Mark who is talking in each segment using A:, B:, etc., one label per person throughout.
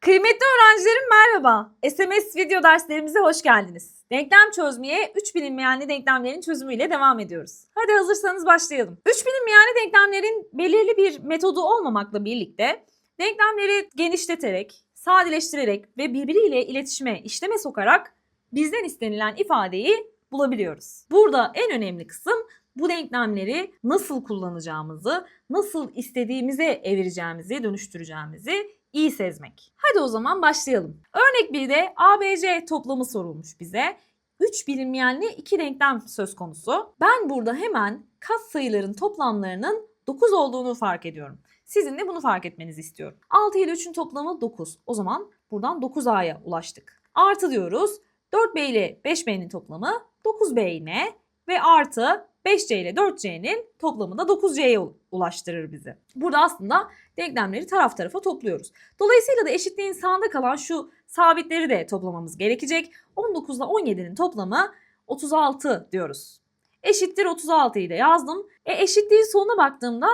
A: Kıymetli öğrencilerim merhaba. SMS video derslerimize hoş geldiniz. Denklem çözmeye 3 bilinmeyenli denklemlerin çözümüyle devam ediyoruz. Hadi hazırsanız başlayalım. 3 bilinmeyenli denklemlerin belirli bir metodu olmamakla birlikte denklemleri genişleterek, sadeleştirerek ve birbiriyle iletişime, işleme sokarak bizden istenilen ifadeyi bulabiliyoruz. Burada en önemli kısım bu denklemleri nasıl kullanacağımızı, nasıl istediğimize evireceğimizi, dönüştüreceğimizi iyi sezmek. Hadi o zaman başlayalım. Örnek 1'de ABC toplamı sorulmuş bize. 3 bilinmeyenli iki denklem söz konusu. Ben burada hemen kat sayıların toplamlarının 9 olduğunu fark ediyorum. Sizin de bunu fark etmenizi istiyorum. 6 ile 3'ün toplamı 9. O zaman buradan 9A'ya ulaştık. Artı diyoruz. 4B ile 5B'nin toplamı 9B yine ve artı 5C ile 4C'nin toplamı da 9C'ye ulaştırır bizi. Burada aslında denklemleri taraf tarafa topluyoruz. Dolayısıyla da eşitliğin sağında kalan şu sabitleri de toplamamız gerekecek. 19 ile 17'nin toplamı 36 diyoruz. Eşittir 36'yı da yazdım. E eşitliğin sonuna baktığımda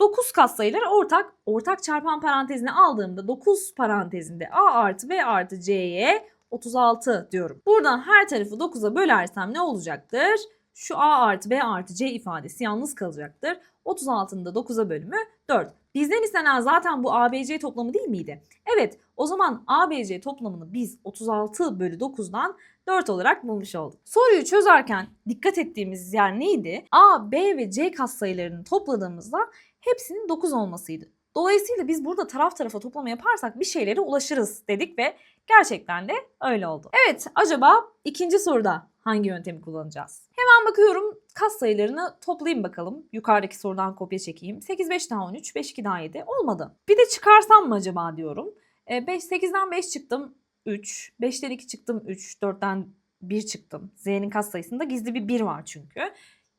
A: 9 katsayılar ortak. Ortak çarpan parantezine aldığımda 9 parantezinde A artı B artı C'ye 36 diyorum. Buradan her tarafı 9'a bölersem ne olacaktır? Şu A artı B artı C ifadesi yalnız kalacaktır. 36'nın da 9'a bölümü 4. Bizden istenen zaten bu ABC toplamı değil miydi? Evet o zaman ABC toplamını biz 36 bölü 9'dan 4 olarak bulmuş olduk. Soruyu çözerken dikkat ettiğimiz yer neydi? A, B ve C katsayılarını topladığımızda hepsinin 9 olmasıydı. Dolayısıyla biz burada taraf tarafa toplama yaparsak bir şeylere ulaşırız dedik ve gerçekten de öyle oldu. Evet acaba ikinci soruda hangi yöntemi kullanacağız? Hemen bakıyorum kas sayılarını toplayayım bakalım. Yukarıdaki sorudan kopya çekeyim. 8 5 daha 13, 5 2 daha 7 olmadı. Bir de çıkarsam mı acaba diyorum. 5 8'den 5 çıktım 3, 5'ten 2 çıktım 3, 4'ten 1 çıktım. Z'nin kas sayısında gizli bir 1 var çünkü.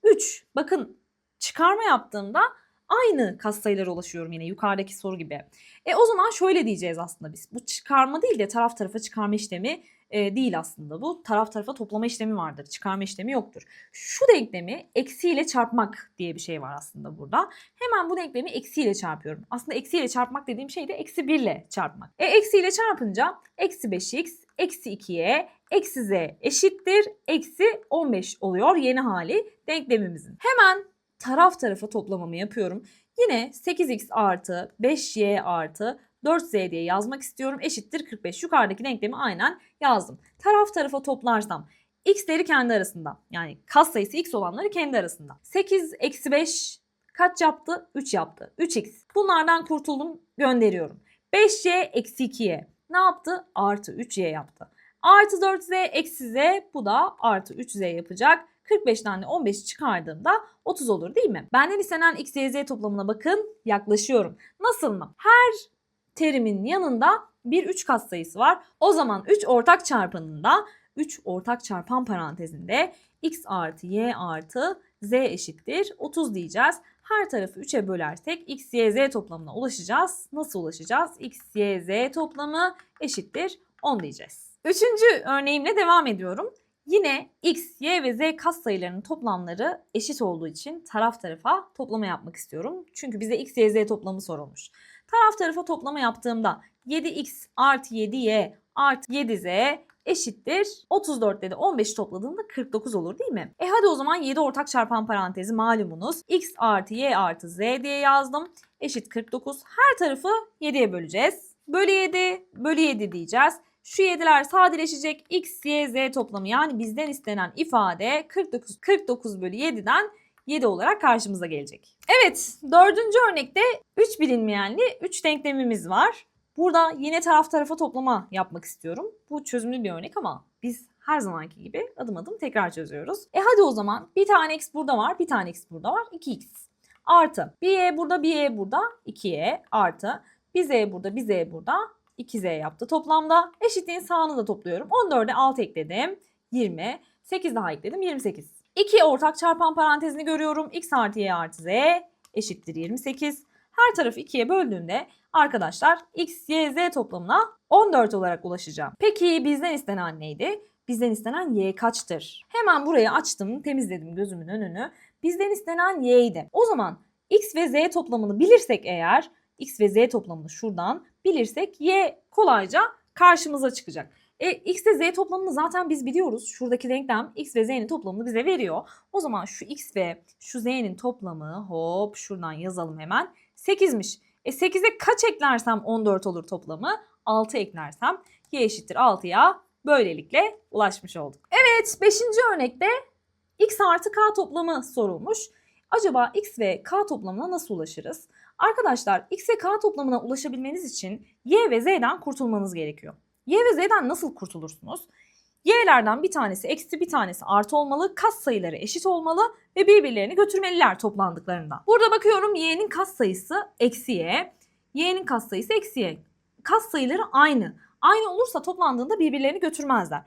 A: 3 bakın çıkarma yaptığımda aynı kas sayılara ulaşıyorum yine yukarıdaki soru gibi. E o zaman şöyle diyeceğiz aslında biz. Bu çıkarma değil de taraf tarafa çıkarma işlemi e, değil aslında bu. Taraf tarafa toplama işlemi vardır. Çıkarma işlemi yoktur. Şu denklemi eksiyle çarpmak diye bir şey var aslında burada. Hemen bu denklemi eksiyle çarpıyorum. Aslında eksiyle çarpmak dediğim şey de eksi 1 ile çarpmak. E eksiyle çarpınca eksi 5x eksi 2y eksi z eşittir eksi 15 oluyor yeni hali denklemimizin. Hemen taraf tarafa toplamamı yapıyorum. Yine 8x artı 5y artı 4z diye yazmak istiyorum. Eşittir 45. Yukarıdaki denklemi aynen yazdım. Taraf tarafa toplarsam x'leri kendi arasında yani kas sayısı x olanları kendi arasında. 8 eksi 5 kaç yaptı? 3 yaptı. 3x. Bunlardan kurtuldum gönderiyorum. 5y eksi 2y ne yaptı? Artı 3y yaptı. Artı 4z eksi z bu da artı 3z yapacak. 45'ten de 15'i çıkardığımda 30 olur değil mi? Benden istenen x, y, z toplamına bakın yaklaşıyorum. Nasıl mı? Her terimin yanında bir 3 katsayısı var. O zaman 3 ortak çarpanında 3 ortak çarpan parantezinde x artı y artı z eşittir 30 diyeceğiz. Her tarafı 3'e bölersek x, y, z toplamına ulaşacağız. Nasıl ulaşacağız? x, y, z toplamı eşittir 10 diyeceğiz. Üçüncü örneğimle devam ediyorum. Yine x, y ve z kas sayılarının toplamları eşit olduğu için taraf tarafa toplama yapmak istiyorum. Çünkü bize x, y, z toplamı sorulmuş. Taraf tarafa toplama yaptığımda 7x artı 7y artı 7z eşittir. 34 dedi 15 topladığımda 49 olur değil mi? E hadi o zaman 7 ortak çarpan parantezi malumunuz. x artı y artı z diye yazdım. Eşit 49. Her tarafı 7'ye böleceğiz. Bölü 7 bölü 7 diyeceğiz. Şu 7'ler sadeleşecek. X, Y, Z toplamı yani bizden istenen ifade 49, 49 bölü 7'den 7 olarak karşımıza gelecek. Evet dördüncü örnekte 3 bilinmeyenli 3 denklemimiz var. Burada yine taraf tarafa toplama yapmak istiyorum. Bu çözümlü bir örnek ama biz her zamanki gibi adım adım tekrar çözüyoruz. E hadi o zaman bir tane x burada var, bir tane x burada var, 2x. Artı bir y burada, bir y burada, 2y artı bir z burada, bir z burada, 2z yaptı toplamda. Eşitliğin sağını da topluyorum. 14'e 6 ekledim. 20. 8 daha ekledim. 28. 2 ortak çarpan parantezini görüyorum. x artı y artı z eşittir 28. Her tarafı 2'ye böldüğümde arkadaşlar x, y, z toplamına 14 olarak ulaşacağım. Peki bizden istenen neydi? Bizden istenen y kaçtır? Hemen burayı açtım, temizledim gözümün önünü. Bizden istenen y'ydi. O zaman x ve z toplamını bilirsek eğer x ve z toplamını şuradan bilirsek y kolayca karşımıza çıkacak. E, x ve z toplamını zaten biz biliyoruz. Şuradaki denklem x ve z'nin toplamını bize veriyor. O zaman şu x ve şu z'nin toplamı hop şuradan yazalım hemen 8'miş. E 8'e kaç eklersem 14 olur toplamı? 6 eklersem y eşittir 6'ya böylelikle ulaşmış olduk. Evet 5. örnekte x artı k toplamı sorulmuş. Acaba x ve k toplamına nasıl ulaşırız? Arkadaşlar x ve k toplamına ulaşabilmeniz için y ve z'den kurtulmanız gerekiyor. Y ve z'den nasıl kurtulursunuz? Y'lerden bir tanesi eksi bir tanesi artı olmalı, kas sayıları eşit olmalı ve birbirlerini götürmeliler toplandıklarında. Burada bakıyorum y'nin kas sayısı eksi y, y'nin kas sayısı eksi y. Kas sayıları aynı. Aynı olursa toplandığında birbirlerini götürmezler.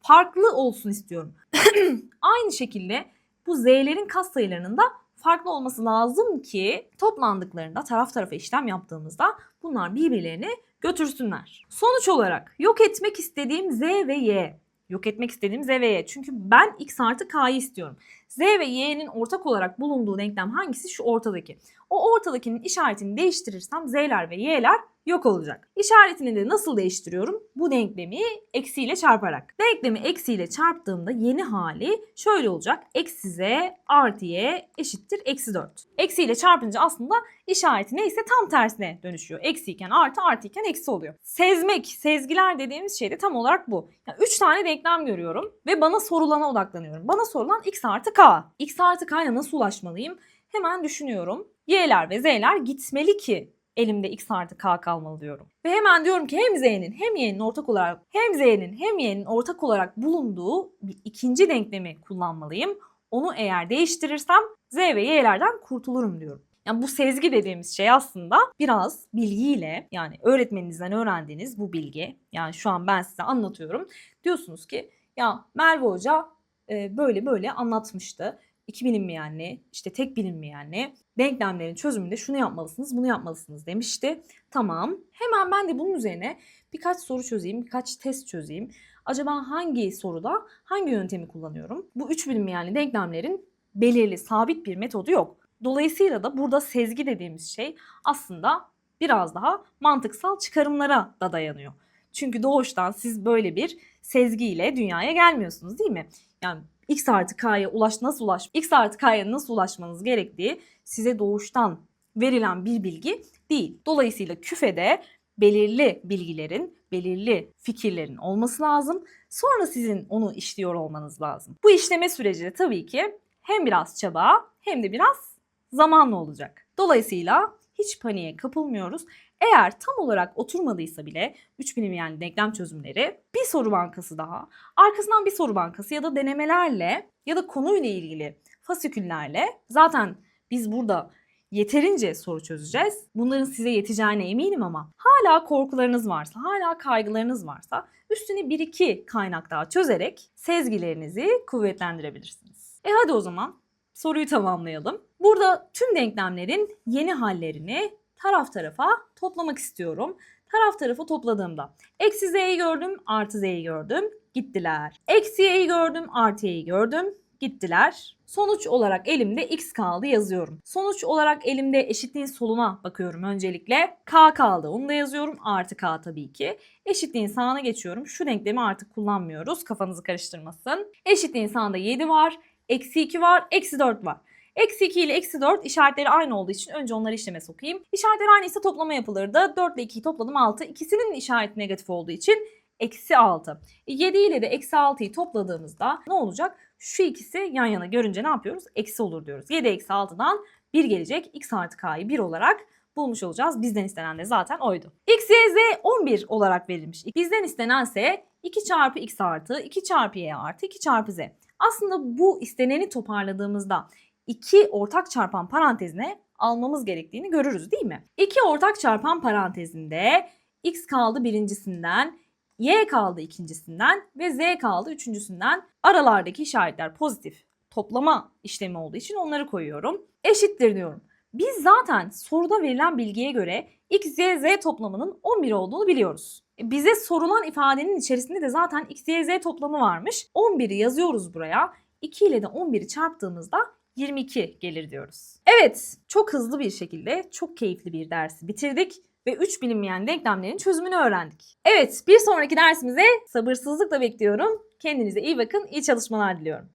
A: Farklı olsun istiyorum. aynı şekilde bu z'lerin kas sayılarının da farklı olması lazım ki toplandıklarında taraf tarafa işlem yaptığımızda bunlar birbirlerini götürsünler. Sonuç olarak yok etmek istediğim z ve y. Yok etmek istediğim z ve y. Çünkü ben x artı k'yı istiyorum. Z ve y'nin ortak olarak bulunduğu denklem hangisi? Şu ortadaki. O ortadakinin işaretini değiştirirsem z'ler ve y'ler yok olacak. İşaretini de nasıl değiştiriyorum? Bu denklemi eksiyle çarparak. Denklemi eksiyle çarptığımda yeni hali şöyle olacak. Eksi z artı y eşittir eksi 4. Eksiyle çarpınca aslında işareti neyse tam tersine dönüşüyor. Eksiyken artı artıyken eksi oluyor. Sezmek, sezgiler dediğimiz şey de tam olarak bu. Yani üç tane denklem görüyorum ve bana sorulana odaklanıyorum. Bana sorulan x artı k. x artı k'ya nasıl ulaşmalıyım? Hemen düşünüyorum. Y'ler ve z'ler gitmeli ki elimde x artı k kalmalı diyorum. Ve hemen diyorum ki hem z'nin hem y'nin ortak olarak hem z'nin hem y'nin ortak olarak bulunduğu bir ikinci denklemi kullanmalıyım. Onu eğer değiştirirsem z ve y'lerden kurtulurum diyorum. Yani bu sezgi dediğimiz şey aslında biraz bilgiyle yani öğretmeninizden öğrendiğiniz bu bilgi. Yani şu an ben size anlatıyorum. Diyorsunuz ki ya Merve Hoca böyle böyle anlatmıştı. İki bilinmeyenli, işte tek bilinmeyenli denklemlerin çözümünde şunu yapmalısınız, bunu yapmalısınız demişti. Tamam. Hemen ben de bunun üzerine birkaç soru çözeyim, birkaç test çözeyim. Acaba hangi soruda hangi yöntemi kullanıyorum? Bu üç bilinmeyenli denklemlerin belirli, sabit bir metodu yok. Dolayısıyla da burada sezgi dediğimiz şey aslında biraz daha mantıksal çıkarımlara da dayanıyor. Çünkü doğuştan siz böyle bir sezgiyle dünyaya gelmiyorsunuz değil mi? Yani x artı k'ya ulaş nasıl ulaş x artı k'ya nasıl ulaşmanız gerektiği size doğuştan verilen bir bilgi değil. Dolayısıyla küfede belirli bilgilerin, belirli fikirlerin olması lazım. Sonra sizin onu işliyor olmanız lazım. Bu işleme süreci de tabii ki hem biraz çaba hem de biraz zamanla olacak. Dolayısıyla hiç paniğe kapılmıyoruz. Eğer tam olarak oturmadıysa bile 3 bilinmeyen denklem çözümleri bir soru bankası daha, arkasından bir soru bankası ya da denemelerle ya da konuyla ilgili fasiküllerle zaten biz burada yeterince soru çözeceğiz. Bunların size yeteceğine eminim ama hala korkularınız varsa, hala kaygılarınız varsa üstüne bir iki kaynak daha çözerek sezgilerinizi kuvvetlendirebilirsiniz. E hadi o zaman soruyu tamamlayalım. Burada tüm denklemlerin yeni hallerini taraf tarafa toplamak istiyorum. Taraf tarafı topladığımda eksi z'yi gördüm, artı z'yi gördüm, gittiler. Eksi y'yi gördüm, artı y'yi gördüm, gittiler. Sonuç olarak elimde x kaldı yazıyorum. Sonuç olarak elimde eşitliğin soluna bakıyorum öncelikle. k kaldı onu da yazıyorum. Artı k tabii ki. Eşitliğin sağına geçiyorum. Şu denklemi artık kullanmıyoruz. Kafanızı karıştırmasın. Eşitliğin sağında 7 var. Eksi 2 var. Eksi 4 var. Eksi 2 ile eksi 4 işaretleri aynı olduğu için önce onları işleme sokayım. İşaretler aynıysa toplama yapılırdı. 4 ile 2'yi topladım 6. İkisinin işareti negatif olduğu için eksi 6. 7 ile de eksi 6'yı topladığımızda ne olacak? Şu ikisi yan yana görünce ne yapıyoruz? Eksi olur diyoruz. 7 eksi 6'dan 1 gelecek. X artı K'yı 1 olarak bulmuş olacağız. Bizden istenen de zaten oydu. X, Y, Z 11 olarak verilmiş. Bizden istenense 2 çarpı X artı 2 çarpı Y artı 2 çarpı Z. Aslında bu isteneni toparladığımızda iki ortak çarpan parantezine almamız gerektiğini görürüz değil mi? İki ortak çarpan parantezinde x kaldı birincisinden, y kaldı ikincisinden ve z kaldı üçüncüsünden. Aralardaki işaretler pozitif toplama işlemi olduğu için onları koyuyorum. Eşittir diyorum. Biz zaten soruda verilen bilgiye göre x, y, z toplamının 11 olduğunu biliyoruz. E, Bize sorulan ifadenin içerisinde de zaten x, y, z toplamı varmış. 11'i yazıyoruz buraya. 2 ile de 11'i çarptığımızda 22 gelir diyoruz. Evet, çok hızlı bir şekilde çok keyifli bir dersi bitirdik ve 3 bilinmeyen denklemlerin çözümünü öğrendik. Evet, bir sonraki dersimize sabırsızlıkla bekliyorum. Kendinize iyi bakın, iyi çalışmalar diliyorum.